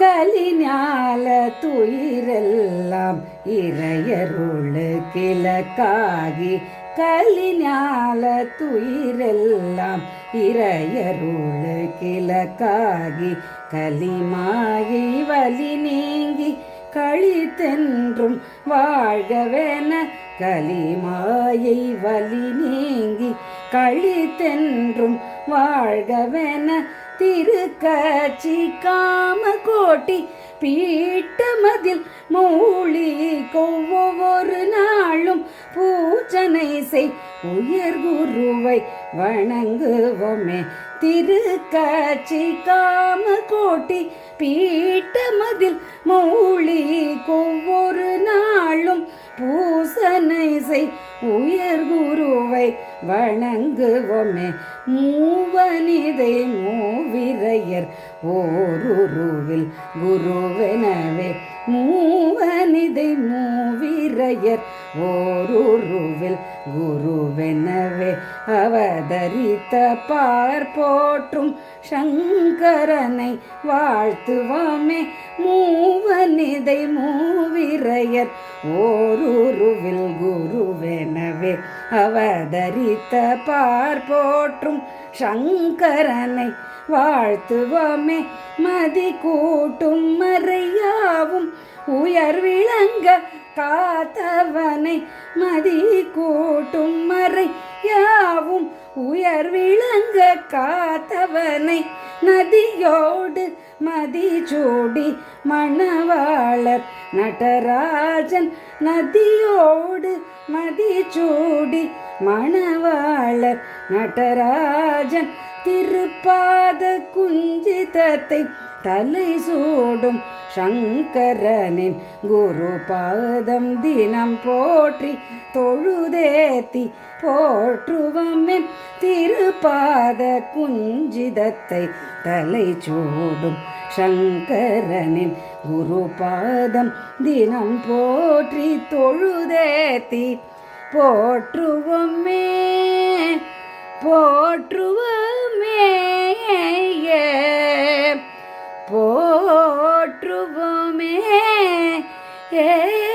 கலிஞால துயிரெல்லாம் இறையருளு கிழக்காகி கலிஞால துயிரெல்லாம் இறையருளு கிழக்காகி கலிமாயை வலி நீங்கி கழித்தென்றும் வாழ்கவென கலிமாயை வலி நீங்கி கழித்தென்றும் வாழ்கவென திருக்கட்சி காம கோட்டி பீட்டமதில் மூழி கொவ்வொரு நாளும் பூஜனை செய். உயர் குருவை வணங்குவோமே. திருக்காட்சி காம கோட்டி பீட்டமதில் மூழி கொவ்வொரு நாளும் பூசனை செய். உயர் குருவை வணங்குவோமே. மூவனிதை மூவிரையர் ஓருருவில் குருவெனவே. மூ பெயர் ஓருருவில் குருவெனவே அவதரித்த பார் போற்றும் சங்கரனை வாழ்த்துவோமே. மூவனிதை மூவிரையர் ஓருருவில் குருவெனவே அவதரித்த பார் போற்றும் சங்கரனை வாழ்த்துவோமே. மதி கூட்டும் மறையாவும் உயர் விளங்க காத்தவனை மதி கூட்டும் மறை யாவும் உயர் விளங்க காத்தவனை நதியோடு மதி ஜோடி மணவாளர் நடராஜன் நதியோடு மதி ஜோடி மணவாளர் நடராஜன் திருப்பாத குஞ்சிதத்தை தலை சூடும் சங்கரனின் குரு பாதம் தினம் போற்றி தொழுதேத்தி போற்றுவமின். திருப்பாத குஞ்சிதத்தை தலை சூடும் சங்கரனின் குரு பாதம் தினம் போற்றி தொழுதேத்தி போற்றுவோமே போற்றுவோமே போற்றுவோமே ஏ